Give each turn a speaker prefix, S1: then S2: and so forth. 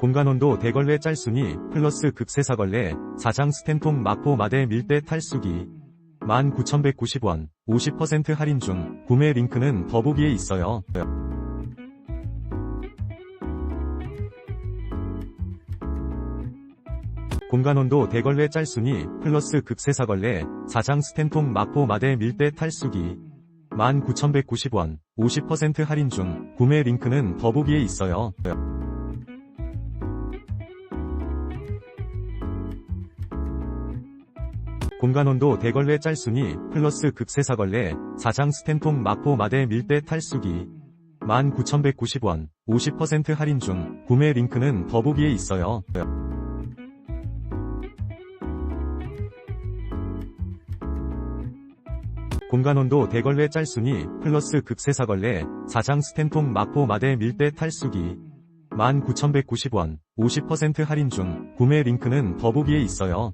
S1: 공간온도 대걸레 짤순이 플러스 극세사걸레 4장 스텐통 마포 마대 밀대 탈수기 19,190원 50% 할인 중 구매 링크는 더보기에 있어요. 공간온도 대걸레 짤순이 플러스 극세사걸레 4장 스텐통 마포 마대 밀대 탈수기 19,190원 50% 할인 중 구매 링크는 더보기에 있어요. 공간온도 대걸레 짤순이 플러스 극세사걸레 4장 스텐통 마포 마대 밀대 탈수기 19,190원 50% 할인 중 구매 링크는 더보기에 있어요. 공간온도 대걸레 짤순이 플러스 극세사걸레 4장 스텐통 마포 마대 밀대 탈수기 19,190원 50% 할인 중 구매 링크는 더보기에 있어요.